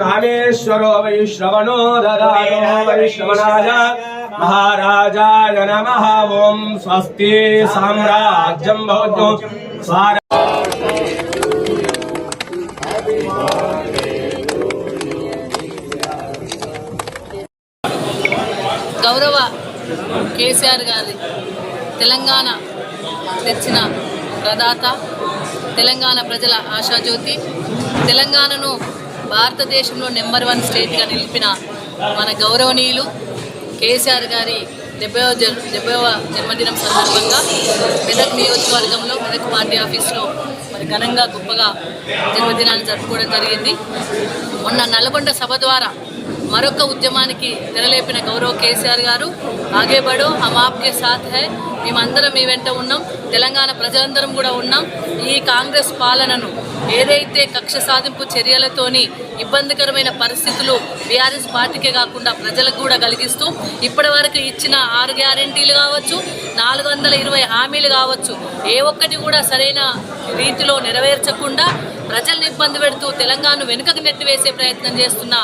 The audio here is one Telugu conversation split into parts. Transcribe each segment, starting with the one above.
కామేశ్వరో వైశ్రవణో దదాయో వైశ్రవణాయ మహారాజాయ నమ. ఓం స్వస్తి సామ్రాజ్యం భవతు. గౌరవ కేసీఆర్ గారి తెలంగాణ తెచ్చిన ప్రదాత తెలంగాణ ప్రజల ఆశాజ్యోతి. తెలంగాణను భారతదేశంలో నెంబర్ వన్ స్టేట్గా నిలిపిన మన గౌరవనీయులు కేసీఆర్ గారి డెబ్బైవ జన్ డెబ్బైవ జన్మదినం సందర్భంగా మెదక్ నియోజకవర్గంలో మెదక్ పార్టీ ఆఫీస్లో మరి ఘనంగా గొప్పగా జన్మదినాన్ని జరుపుకోవడం జరిగింది. మొన్న నల్గొండ సభ ద్వారా మరొక ఉద్యమానికి తెరలేపిన గౌరవ్ కేసీఆర్ గారు ఆగే బడో హమ్ ఆప్కే సాత్ హై. మేమందరం మీ వెంట ఉన్నాం. తెలంగాణ ప్రజలందరం కూడా ఉన్నాం. ఈ కాంగ్రెస్ పాలనను ఏదైతే కక్ష సాధింపు చర్యలతోని ఇబ్బందికరమైన పరిస్థితులు బీఆర్ఎస్ పార్టీకే కాకుండా ప్రజలకు కూడా కలిగిస్తూ ఇప్పటి వరకు ఇచ్చిన ఆరు గ్యారెంటీలు కావచ్చు నాలుగు వందల ఇరవై హామీలు కావచ్చు ఏ ఒక్కటి కూడా సరైన రీతిలో నెరవేర్చకుండా ప్రజల్ని ఇబ్బంది పెడుతూ తెలంగాణను వెనుకకు నెట్టివేసే ప్రయత్నం చేస్తున్న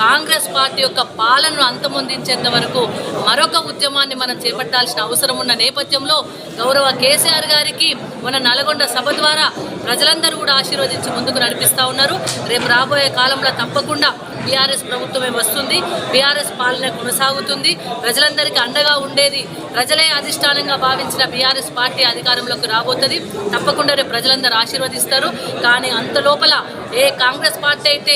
కాంగ్రెస్ పార్టీ యొక్క పాలనను అంతమొందించేంత వరకు మరొక ఉద్యమాన్ని మనం చేపట్టాల్సిన అవసరం ఉన్న నేపథ్యంలో గౌరవ కేసీఆర్ గారికి మన నల్గొండ సభ ద్వారా ప్రజలందరూ కూడా ఆశీర్వదించి ముందుకు నడిపిస్తూ ఉన్నారు. రేపు రాబోయే కాలంలో తప్పకుండా బీఆర్ఎస్ ప్రభుత్వమే వస్తుంది. బీఆర్ఎస్ పాలన కొనసాగుతుంది. ప్రజలందరికీ అండగా ఉండేది ప్రజలే అధిష్టానంగా భావించిన బీఆర్ఎస్ పార్టీ అధికారంలోకి రాబోతుంది. తప్పకుండా రేపు ప్రజలందరూ ఆశీర్వదిస్తారు. కానీ అంత లోపల ఏ కాంగ్రెస్ పార్టీ అయితే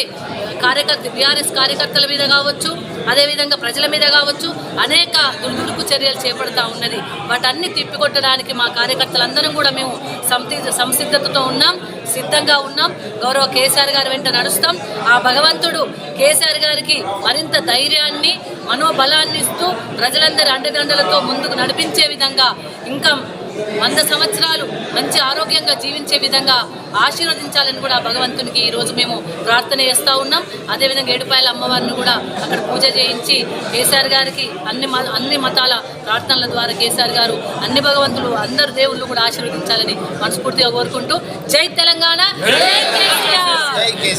కార్యకర్త బీఆర్ఎస్ కార్యకర్తల మీద కావచ్చు అదేవిధంగా ప్రజల మీద కావచ్చు అనేక దుర్దుడుకు చర్యలు చేపడతా ఉన్నది. వాటన్ని తిప్పికొట్టడానికి మా కార్యకర్తలందరం కూడా మేము సంసి సంసిద్ధతతో ఉన్నాం సిద్ధంగా ఉన్నాం. గౌరవ కేసీఆర్ గారి వెంట నడుస్తాం. ఆ భగవంతుడు కేసీఆర్ గారికి మరింత ధైర్యాన్ని మనోబలాన్ని ఇస్తూ ప్రజలందరి అండదండలతో ముందుకు నడిపించే విధంగా ఇంకా వంద సంవత్సరాలు మంచి ఆరోగ్యంగా జీవించే విధంగా ఆశీర్వదించాలని కూడా భగవంతునికి ఈరోజు మేము ప్రార్థన చేస్తూ ఉన్నాం. అదేవిధంగా ఏడుపాయల అమ్మవారిని కూడా అక్కడ పూజ చేయించి కేసీఆర్ గారికి అన్ని అన్ని మతాల ప్రార్థనల ద్వారా కేసీఆర్ గారు అన్ని భగవంతులు అందరు దేవుళ్ళు కూడా ఆశీర్వదించాలని మనస్ఫూర్తిగా కోరుకుంటూ జై తెలంగాణ